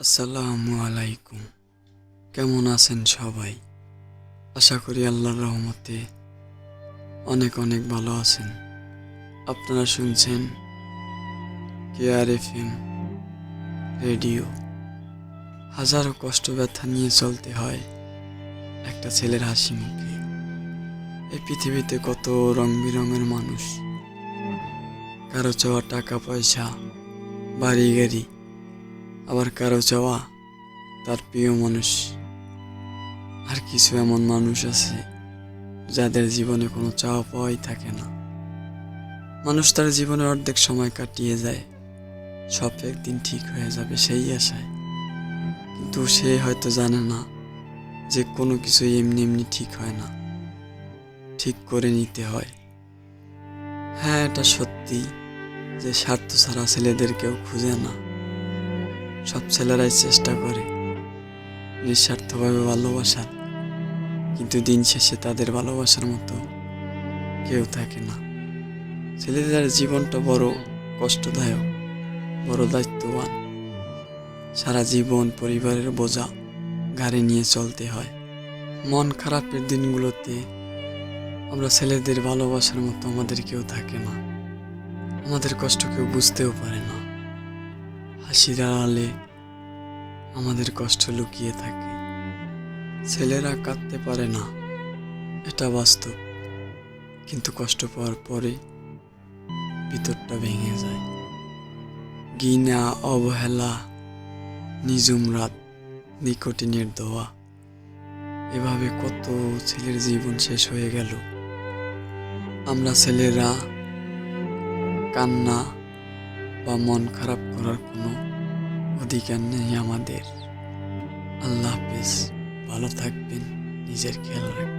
আসসালামু আলাইকুম। কেমন আছেন সবাই? আশা করি আল্লাহর রহমতে অনেক অনেক ভালো আছেন। আপনারা শুনছেন কেআর এফ এম রেডিও। হাজারো কষ্ট ব্যথা নিয়ে চলতে হয় একটা ছেলের হাসি মুখে। এই পৃথিবীতে কত রং বেরঙের মানুষ। কারও চাওয়া টাকা পয়সা বাড়ি গাড়ি আবার কারও চাওয়া, তার প্রিয় মানুষ। আর কিছু এমন মানুষ আছে, যাদের জীবনে কোনো চাওয়া পাওয়াই থাকে না। মানুষ তার জীবনের অর্ধেক সময় কাটিয়ে যায়, সব একদিন ঠিক হয়ে যাবে সেই আশায়। কিন্তু সে হয়তো জানে না যে কোনো কিছু এমনি এমনি ঠিক হয় না। ঠিক করে নিতে হয়। হ্যাঁ এটা সত্যি যে স্বার্থ ছাড়া ছেলেদের কেউ খুঁজে না। সব ছেলেরাই চেষ্টা করে নিঃস্বার্থভাবে ভালোবাসার কিন্তু দিন শেষে তাদের ভালোবাসার মতো কেউ থাকে না। ছেলেদের জীবনটা বড় কষ্টদায়ক, বড় দায়িত্ববান। সারা জীবন পরিবারের বোঝা গাড়ি নিয়ে চলতে হয়। মন খারাপের দিনগুলোতে আমরা ছেলেদের ভালোবাসার মতো আমাদের কেউ থাকে না। আমাদের কষ্ট কেউ বুঝতেও পারে না। হাসির আড়ালে আমাদের কষ্ট লুকিয়ে থাকে। ছেলেরা কাঁদতে পারে না, এটা বাস্তব। কিন্তু কষ্ট পাওয়ার পরে ভিতরটা ভেঙে যায়। গিনা অবহেলা নিজুম রাত, নিকোটিনের দোয়া, এভাবে কত ছেলের জীবন শেষ হয়ে গেল। আমরা ছেলেরা কান্না বা মন খারাপ করার কোনো অধিকার নেই আমাদের। আল্লাহ হাফিজ। ভালো থাকবেন। নিজের খেয়াল রাখবেন।